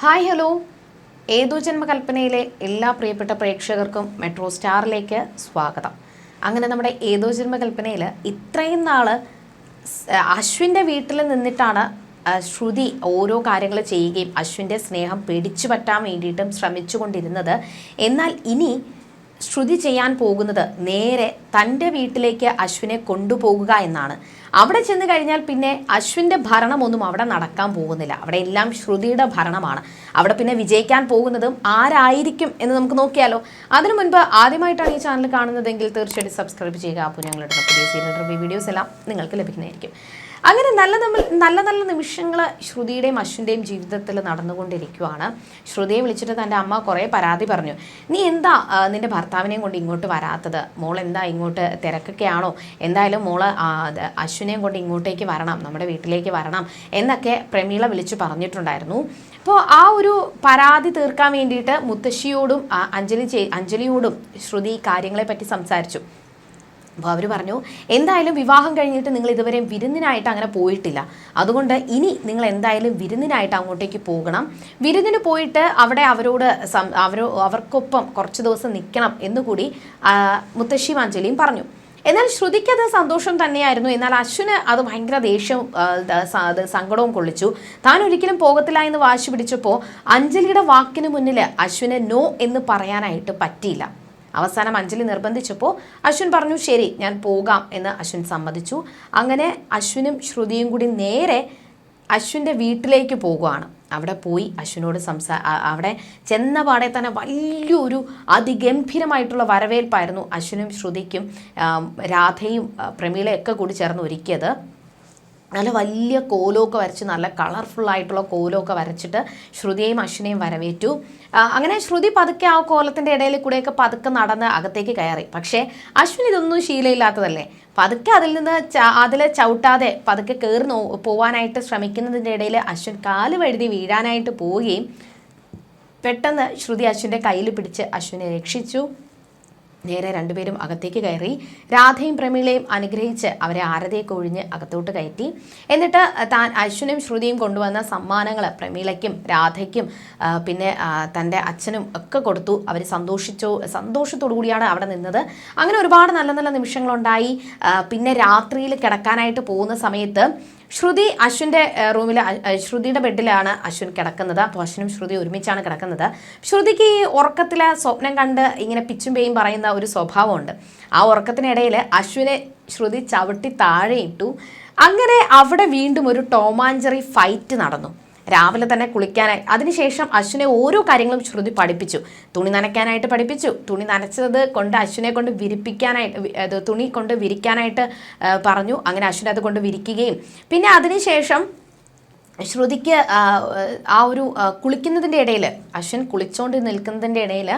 Hi hello. ഏതോ ജന്മകൽപ്പനയിലെ എല്ലാ പ്രിയപ്പെട്ട പ്രേക്ഷകർക്കും മെട്രോ സ്റ്റാറിലേക്ക് സ്വാഗതം. അങ്ങനെ നമ്മുടെ ഏതോ ജന്മകൽപ്പനയിൽ ഇത്രയും നാൾ അശ്വിന്റെ വീട്ടിൽ നിന്നിട്ടാണ് ശ്രുതി ഓരോ കാര്യങ്ങൾ ചെയ്യുകയും അശ്വിന്റെ സ്നേഹം പിടിച്ചു പറ്റാൻ വേണ്ടിയിട്ടും ശ്രമിച്ചുകൊണ്ടിരുന്നത്. എന്നാൽ ഇനി ശ്രുതി ചെയ്യാൻ പോകുന്നത് നേരെ തന്റെ വീട്ടിലേക്ക് അശ്വിനെ കൊണ്ടുപോകുക എന്നാണ്. അവിടെ ചെന്ന് കഴിഞ്ഞാൽ പിന്നെ അശ്വിന്റെ ഭരണമൊന്നും അവിടെ നടക്കാൻ പോകുന്നില്ല. അവിടെ എല്ലാം ശ്രുതിയുടെ ഭരണമാണ്. അവിടെ പിന്നെ വിജയിക്കാൻ പോകുന്നതും ആരായിരിക്കും എന്ന് നമുക്ക് നോക്കിയാലോ. അതിനു മുൻപ് ആദ്യമായിട്ടാണ് ഈ ചാനൽ കാണുന്നതെങ്കിൽ തീർച്ചയായിട്ടും സബ്സ്ക്രൈബ് ചെയ്യുക. അപ്പോൾ ഞങ്ങളുടെ പുതിയ സീരിയൽ റിവ്യൂ വീഡിയോസ് എല്ലാം നിങ്ങൾക്ക് ലഭിക്കുന്നതായിരിക്കും. അങ്ങനെ നല്ല നമ്മൾ നല്ല നല്ല നിമിഷങ്ങൾ ശ്രുതിയുടെയും അശ്വിന്റെയും ജീവിതത്തിൽ നടന്നുകൊണ്ടിരിക്കുവാണ്. ശ്രുതിയെ വിളിച്ചിട്ട് തന്റെ അമ്മ കുറേ പരാതി പറഞ്ഞു. നീ എന്താ നിന്റെ ഭർത്താവിനെയും കൊണ്ട് ഇങ്ങോട്ട് വരാത്തത്? മോൾ എന്താ ഇങ്ങോട്ട് തിരക്കൊക്കെയാണോ? എന്തായാലും മോൾ അശ്വിനെയും കൊണ്ട് ഇങ്ങോട്ടേക്ക് വരണം നമ്മുടെ വീട്ടിലേക്ക് വരണം എന്നൊക്കെ പ്രമീള വിളിച്ചു പറഞ്ഞിട്ടുണ്ടായിരുന്നു. അപ്പോൾ ആ ഒരു പരാതി തീർക്കാൻ വേണ്ടിയിട്ട് മുത്തശ്ശിയോടും അഞ്ജലി അഞ്ജലിയോടും ശ്രുതി കാര്യങ്ങളെപ്പറ്റി കാര്യങ്ങളെ പറ്റി സംസാരിച്ചു. അപ്പോൾ അവർ പറഞ്ഞു എന്തായാലും വിവാഹം കഴിഞ്ഞിട്ട് നിങ്ങൾ ഇതുവരെ വിരുന്നിനായിട്ട് അങ്ങനെ പോയിട്ടില്ല. അതുകൊണ്ട് ഇനി നിങ്ങൾ എന്തായാലും വിരുന്നിനായിട്ട് അങ്ങോട്ടേക്ക് പോകണം. വിരുന്നിന് പോയിട്ട് അവിടെ അവരോട് അവരോ അവർക്കൊപ്പം കുറച്ച് ദിവസം നിൽക്കണം എന്നുകൂടി മുത്തശ്ശി മാഞ്ചലിയും പറഞ്ഞു. എന്നാൽ ശ്രുതിക്ക് അത് സന്തോഷം തന്നെയായിരുന്നു. എന്നാൽ അശ്വിന് അത് ഭയങ്കര ദേഷ്യവും ആ, ദ- സ- അത് സങ്കടവും കൊള്ളിച്ചു. താൻ ഒരിക്കലും പോകത്തില്ല എന്ന് വാശി പിടിച്ചപ്പോൾ അഞ്ജലിയുടെ വാക്കിന് മുന്നിൽ അശ്വിന് നോ എന്ന് പറയാനായിട്ട് പറ്റിയില്ല. അവസാനം അഞ്ജലി നിർബന്ധിച്ചപ്പോൾ അശ്വിൻ പറഞ്ഞു ശരി ഞാൻ പോകാം എന്ന് അശ്വിൻ സമ്മതിച്ചു. അങ്ങനെ അശ്വിനും ശ്രുതിയും കൂടി നേരെ അശ്വിന്റെ വീട്ടിലേക്ക് പോകുകയാണ് അവിടെ പോയി അശ്വിനോട് സംസാ അവിടെ ചെന്ന പാടെ തന്നെ വലിയൊരു അതിഗംഭീരമായിട്ടുള്ള വരവേൽപ്പായിരുന്നു അശ്വിനും ശ്രുതിക്കും രാധയും പ്രമീളയൊക്കെ കൂടി ചേർന്ന് ഒരുക്കിയത്. നല്ല വലിയ കോലമൊക്കെ വരച്ച് നല്ല കളർഫുള്ളായിട്ടുള്ള കോലമൊക്കെ വരച്ചിട്ട് ശ്രുതിയെയും അശ്വിനെയും വരവേറ്റു. അങ്ങനെ ശ്രുതി പതുക്കെ ആ കോലത്തിന്റെ ഇടയിൽ കൂടെയൊക്കെ പതുക്കെ നടന്ന് അകത്തേക്ക് കയറി. പക്ഷേ അശ്വിൻ ഇതൊന്നും ശീലയില്ലാത്തതല്ലേ? പതുക്കെ അതിൽ നിന്ന് അതിൽ ചവിട്ടാതെ പതുക്കെ കയറി നോ പോവാനായിട്ട് ശ്രമിക്കുന്നതിന്റെ ഇടയിൽ അശ്വിൻ കാൽ വഴുതി വീഴാനായിട്ട് പോവുകയും പെട്ടെന്ന് ശ്രുതി അശ്വിന്റെ കയ്യിൽ പിടിച്ച് അശ്വിനെ രക്ഷിച്ചു. നേരെ രണ്ടുപേരും അകത്തേക്ക് കയറി രാധയും പ്രമീളയും അനുഗ്രഹിച്ച് അവരെ ആരതയൊക്കെ ഒഴിഞ്ഞ് അകത്തോട്ട് കയറ്റി. എന്നിട്ട് താൻ അശ്വനും ശ്രുതിയും കൊണ്ടുവന്ന സമ്മാനങ്ങൾ പ്രമീളയ്ക്കും രാധയ്ക്കും പിന്നെ തന്റെ അച്ഛനും ഒക്കെ കൊടുത്തു. അവർ സന്തോഷിച്ചോ സന്തോഷത്തോടു കൂടിയാണ് അവിടെ നിന്നത്. അങ്ങനെ ഒരുപാട് നല്ല നല്ല നിമിഷങ്ങളുണ്ടായി. പിന്നെ രാത്രിയിൽ കിടക്കാനായിട്ട് പോകുന്ന സമയത്ത് ശ്രുതി അശ്വിന്റെ റൂമിൽ ശ്രുതിയുടെ ബെഡിലാണ് അശ്വിൻ കിടക്കുന്നത്. അപ്പോൾ അശ്വിനും ശ്രുതി ഒരുമിച്ചാണ് കിടക്കുന്നത്. ശ്രുതിക്ക് ഈ ഉറക്കത്തിലെ സ്വപ്നം കണ്ട് ഇങ്ങനെ പിച്ചും പേയും പറയുന്ന ഒരു സ്വഭാവമുണ്ട്. ആ ഉറക്കത്തിനിടയിൽ അശ്വിനെ ശ്രുതി ചവിട്ടി താഴെയിട്ടു അങ്ങനെ അവിടെ വീണ്ടും ഒരു ടോമാഞ്ചറി ഫൈറ്റ് നടന്നു. രാവിലെ തന്നെ കുളിക്കാനായി. അതിനുശേഷം അശ്വിനെ ഓരോ കാര്യങ്ങളും ശ്രുതി പഠിപ്പിച്ചു. തുണി നനയ്ക്കാനായിട്ട് പഠിപ്പിച്ചു. തുണി നനച്ചത് കൊണ്ട് അശ്വിനെ കൊണ്ട് വിരിപ്പിക്കാനായിട്ട് തുണി കൊണ്ട് വിരിക്കാനായിട്ട് പറഞ്ഞു. അങ്ങനെ അശ്വിനെ അത് കൊണ്ട് വിരിക്കുകയും. പിന്നെ അതിനുശേഷം ശ്രുതിക്ക് ആ, ഒരു കുളിക്കുന്നതിന്റെ ഇടയിൽ അശ്വിൻ കുളിച്ചോണ്ട് നിൽക്കുന്നതിന്റെ ഇടയിൽ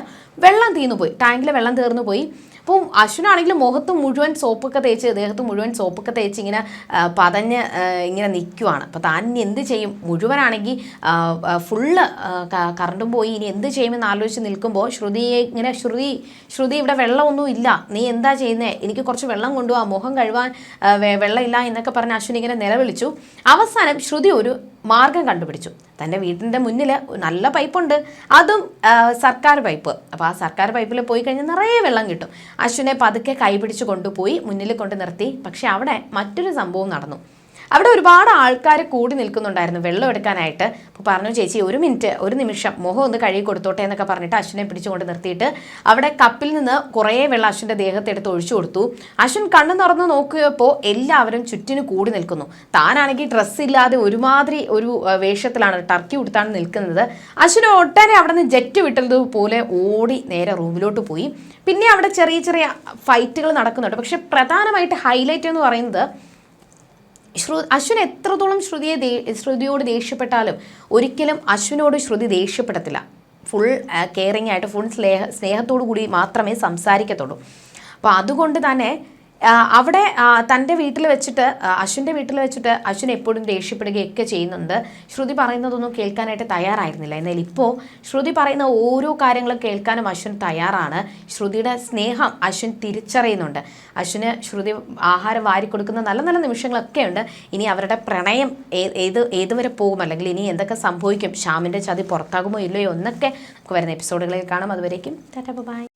വെള്ളം തീർന്നു പോയി ടാങ്കിൽ വെള്ളം തീർന്നു പോയി അപ്പം അശ്വിനാണെങ്കിൽ മുഖത്ത് മുഴുവൻ സോപ്പൊക്കെ തേച്ച് ദേഹത്ത് മുഴുവൻ സോപ്പൊക്കെ തേച്ച് ഇങ്ങനെ പതഞ്ഞ് ഇങ്ങനെ നിൽക്കുവാണ്. അപ്പോൾ താൻ ഇനി എന്ത് ചെയ്യും? മുഴുവനാണെങ്കിൽ ഫുള്ള് കറണ്ടും പോയി. ഇനി എന്ത് ചെയ്യുമെന്ന് ആലോചിച്ച് നിൽക്കുമ്പോൾ ശ്രുതിയെ ഇങ്ങനെ ശ്രുതി ശ്രുതി ഇവിടെ വെള്ളമൊന്നും ഇല്ല. നീ എന്താ ചെയ്യുന്നത് എനിക്ക് കുറച്ച് വെള്ളം കൊണ്ടുപോകാം മുഖം കഴുകാൻ വെള്ളമില്ല എന്നൊക്കെ പറഞ്ഞ് അശ്വിൻ ഇങ്ങനെ നിലവിളിച്ചു. അവസാനം ശ്രുതി ഒരു മാർഗം കണ്ടുപിടിച്ചു. തന്റെ വീടിന്റെ മുന്നിൽ നല്ല പൈപ്പുണ്ട്. അതും സർക്കാർ പൈപ്പ്. അപ്പോൾ ആ സർക്കാർ പൈപ്പിൽ പോയി കഴിഞ്ഞാൽ നിറയെ വെള്ളം കിട്ടും. അശ്വിനെ പതുക്കെ കൈപിടിച്ച് കൊണ്ടുപോയി മുന്നിൽ കൊണ്ട് നിർത്തി. പക്ഷെ അവിടെ മറ്റൊരു സംഭവം നടന്നു. അവിടെ ഒരുപാട് ആൾക്കാർ കൂടി നിൽക്കുന്നുണ്ടായിരുന്നു. വെള്ളം എടുക്കാനായിട്ട്. അപ്പോൾ പറഞ്ഞു ചേച്ചി ഒരു മിനിറ്റ് ഒരു നിമിഷം. മുഖം ഒന്ന് കഴുകി കൊടുത്തോട്ടെ എന്നൊക്കെ പറഞ്ഞിട്ട് അശ്വിനെ പിടിച്ചുകൊണ്ട് നിർത്തിയിട്ട് അവിടെ കപ്പിൽ നിന്ന് കുറേ വെള്ളം അശ്വിന്റെ ദേഹത്തെടുത്ത് ഒഴിച്ചു കൊടുത്തു. അശ്വിൻ കണ്ണു തുറന്ന് നോക്കിയപ്പോൾ എല്ലാവരും ചുറ്റിന് കൂടി നിൽക്കുന്നു. താനാണെങ്കിൽ ഡ്രസ്സ് ഇല്ലാതെ ഒരുമാതിരി ഒരു വേഷത്തിലാണ് ടർക്കി ഉടുത്താണ് നിൽക്കുന്നത്. അശ്വിന് ഒട്ടനെ അവിടെ നിന്ന് ജെറ്റ് വിട്ടതുപോലെ ഓടി നേരെ റൂമിലോട്ട് പോയി. പിന്നെ അവിടെ ചെറിയ ചെറിയ ഫൈറ്റുകൾ നടക്കുന്നുണ്ട്. പക്ഷെ പ്രധാനമായിട്ട് ഹൈലൈറ്റ് എന്ന് പറയുന്നത് ശ്രു അശ്വിൻ എത്രത്തോളം ശ്രുതിയെ ശ്രുതിയോട് ദേഷ്യപ്പെട്ടാലും ഒരിക്കലും അശ്വിനോട് ശ്രുതി ദേഷ്യപ്പെടത്തില്ല. ഫുൾ കെയറിങ് ആയിട്ട് ഫുൾ സ്നേഹ സ്നേഹത്തോടു കൂടി മാത്രമേ സംസാരിക്കത്തുള്ളൂ. അപ്പോൾ അതുകൊണ്ട് തന്നെ അവിടെ തന്റെ വീട്ടിൽ വെച്ചിട്ട് അശ്വിന്റെ വീട്ടിൽ വെച്ചിട്ട് അശ്വിൻ എപ്പോഴും ദേഷ്യപ്പെടുകയൊക്കെ ചെയ്യുന്നുണ്ട്. ശ്രുതി പറയുന്നതൊന്നും കേൾക്കാനായിട്ട് തയ്യാറായിരുന്നില്ല. എന്നാൽ ഇപ്പോൾ ശ്രുതി പറയുന്ന ഓരോ കാര്യങ്ങളും കേൾക്കാനും അശ്വിൻ തയ്യാറാണ്. ശ്രുതിയുടെ സ്നേഹം അശ്വിൻ തിരിച്ചറിയുന്നുണ്ട്. അശ്വിന് ശ്രുതി ആഹാരം വാരി കൊടുക്കുന്ന നല്ല നല്ല നിമിഷങ്ങളൊക്കെ ഉണ്ട്. ഇനി അവരുടെ പ്രണയം ഏത് ഏതുവരെ പോകും? അല്ലെങ്കിൽ ഇനി എന്തൊക്കെ സംഭവിക്കും? ശ്യാമിന്റെ ചതി പുറത്താകുമോ ഇല്ലയോ എന്നൊക്കെ നമുക്ക് വരുന്ന എപ്പിസോഡുകളിൽ കാണാം. അതുവരേക്കും ടാറ്റ ബൈ.